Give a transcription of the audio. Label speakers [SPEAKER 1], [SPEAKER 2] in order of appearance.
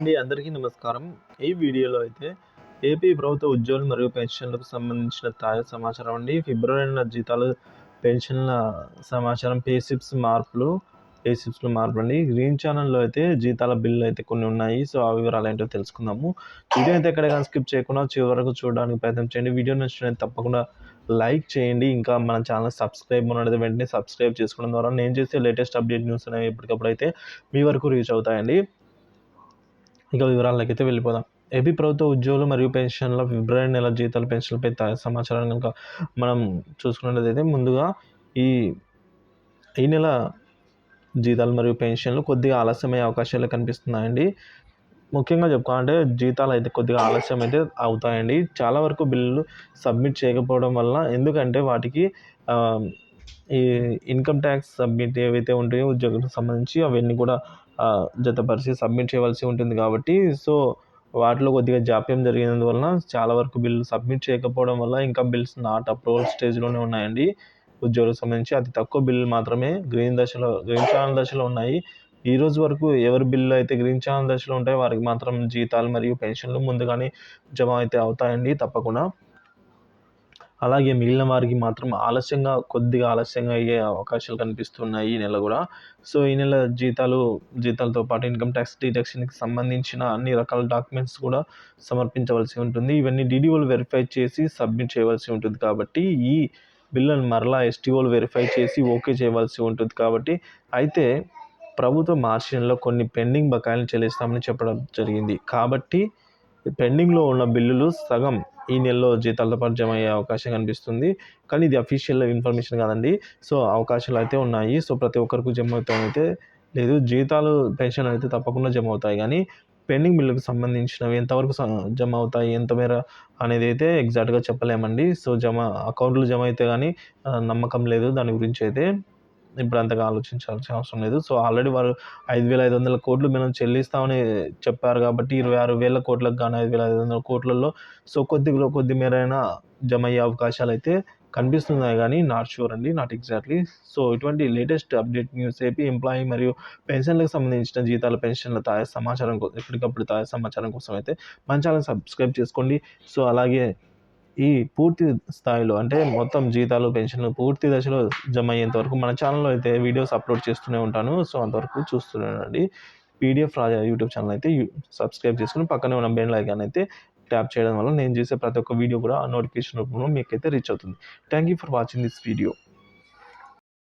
[SPEAKER 1] అండి అందరికీ నమస్కారం. ఈ వీడియోలో అయితే ఏపీ ప్రభుత్వ ఉద్యోగులు మరియు పెన్షన్లకు సంబంధించిన తాజా సమాచారం అండి. ఫిబ్రవరి నెల జీతాలు పెన్షన్ల సమాచారం పేసిప్స్ మార్పులు పేసిప్స్లో మార్పు మార్పులు అండి. గ్రీన్ ఛానల్లో అయితే జీతాల బిల్లు అయితే కొన్ని ఉన్నాయి. సో ఆ వివరాలు ఏంటో తెలుసుకుందాము. వీడియో అయితే ఎక్కడ కానీ స్కిప్ చేయకుండా చివరి వరకు చూడడానికి ప్రయత్నం చేయండి. వీడియో నచ్చినట్లయితే తప్పకుండా లైక్ చేయండి. ఇంకా మన ఛానల్ సబ్స్క్రైబ్ ఉన్నది వెంటనే సబ్స్క్రైబ్ చేసుకోవడం ద్వారా నేను చేసే లేటెస్ట్ అప్డేట్ న్యూస్ అనేవి ఎప్పటికప్పుడు అయితే మీ వరకు రీచ్ అవుతాయండి. ఇక వివరాలకి అయితే వెళ్ళిపోదాం. ఏపీ ప్రభుత్వ ఉద్యోగులు మరియు పెన్షన్ల ఫిబ్రవరి నెల జీతాల పెన్షన్లపై సమాచారం కనుక మనం చూసుకున్నట్లయితే ముందుగా ఈ ఈ నెల జీతాలు మరియు పెన్షన్లు కొద్దిగా ఆలస్యమయ్యే అవకాశాలు కనిపిస్తున్నాయండి. ముఖ్యంగా చెప్పుకోవాలంటే జీతాలు అయితే కొద్దిగా ఆలస్యం అయితే అవుతాయండి. చాలా వరకు బిల్లులు సబ్మిట్ చేయకపోవడం వల్ల ఎందుకంటే వాటికి ఈ ఇన్కమ్ ట్యాక్స్ సబ్మిట్ ఏవైతే ఉంటాయో ఉద్యోగులకు సంబంధించి అవన్నీ కూడా జతపరిచి సబ్మిట్ చేయవలసి ఉంటుంది కాబట్టి సో వాటిలో కొద్దిగా జాప్యం జరిగినందువలన చాలా వరకు బిల్లు సబ్మిట్ చేయకపోవడం వల్ల ఇంకా బిల్స్ నాట్ అప్రూవల్ స్టేజ్లోనే ఉన్నాయండి. ఉద్యోగులకు సంబంధించి అతి తక్కువ బిల్లు మాత్రమే గ్రీన్ దశలో గ్రీన్ ఛానల్ దశలో ఉన్నాయి. ఈ రోజు వరకు ఎవరి బిల్లు అయితే గ్రీన్ ఛానల్ దశలో ఉంటాయో వారికి మాత్రం జీతాలు మరియు పెన్షన్లు ముందుగానే జమ అయితే అవుతాయండి తప్పకుండా. అలాగే మిగిలిన వారికి మాత్రం ఆలస్యంగా కొద్దిగా ఆలస్యంగా అయ్యే అవకాశాలు కనిపిస్తున్నాయి ఈ నెల కూడా. సో ఈ నెల జీతాలు జీతాలతో పాటు ఇన్కమ్ ట్యాక్స్ డిడక్షన్కి సంబంధించిన అన్ని రకాల డాక్యుమెంట్స్ కూడా సమర్పించవలసి ఉంటుంది. ఇవన్నీ డీడీఓలు వెరిఫై చేసి సబ్మిట్ చేయవలసి ఉంటుంది కాబట్టి ఈ బిల్లును మరలా ఎస్టీఓలు వెరిఫై చేసి ఓకే చేయవలసి ఉంటుంది కాబట్టి అయితే ప్రభుత్వ మార్చి నెలలో కొన్ని పెండింగ్ బకాయిలను చెల్లిస్తామని చెప్పడం జరిగింది. కాబట్టి పెండింగ్లో ఉన్న బిల్లులు సగం ఈ నెలలో జీతాలతో పాటు జమ అయ్యే అవకాశం కనిపిస్తుంది. కానీ ఇది అఫీషియల్ ఇన్ఫర్మేషన్ కాదండి. సో అవకాశాలు అయితే ఉన్నాయి. సో ప్రతి ఒక్కరికి జమ అయితే లేదు. జీతాలు పెన్షన్ అయితే తప్పకుండా జమ అవుతాయి. కానీ పెండింగ్ బిల్లుకు సంబంధించినవి ఎంతవరకు జమ అవుతాయి ఎంత మేర అనేది అయితే ఎగ్జాక్ట్గా చెప్పలేమండి. సో జమ అకౌంట్లు జమ అయితే కానీ నమ్మకం లేదు. దాని గురించి అయితే ఇప్పుడు అంతగా ఆలోచించాల్సిన అవసరం లేదు. సో ఆల్రెడీ వారు ఐదు వేల ఐదు వందల కోట్లు మేము చెల్లిస్తామని చెప్పారు కాబట్టి ఇరవై ఆరు వేల కోట్లకు కానీ ఐదు వేల ఐదు వందల కోట్లలో సో కొద్దిలో కొద్ది మేరైనా జమ అయ్యే అవకాశాలు అయితే కనిపిస్తున్నాయి కానీ నాట్ షూర్ అండి నాట్ ఎగ్జాక్ట్లీ. సో ఇటువంటి latest update news AP employee మరియు పెన్షన్లకు సంబంధించిన జీతాల పెన్షన్ల తాజా సమాచారం ఎప్పటికప్పుడు తాజా సమాచారం కోసం అయితే మన ఛానల్ సబ్స్క్రైబ్ చేసుకోండి. సో అలాగే ఈ పూర్తి స్థాయిలో అంటే మొత్తం జీతాలు పెన్షన్లు పూర్తి దశలో జమ అయ్యేంత వరకు మన ఛానల్లో అయితే వీడియోస్ అప్లోడ్ చేస్తూనే ఉంటాను. సో అంతవరకు చూస్తున్నానండి. పీడిఎఫ్ రాజా యూట్యూబ్ ఛానల్ అయితే సబ్స్క్రైబ్ చేసుకుని పక్కనే ఉన్న బెల్ ఐకాన్ అయితే ట్యాప్ చేయడం వల్ల నేను చేసే ప్రతి ఒక్క వీడియో కూడా నోటిఫికేషన్ రూపంలో మీకైతే రీచ్ అవుతుంది. Thank you for watching this video.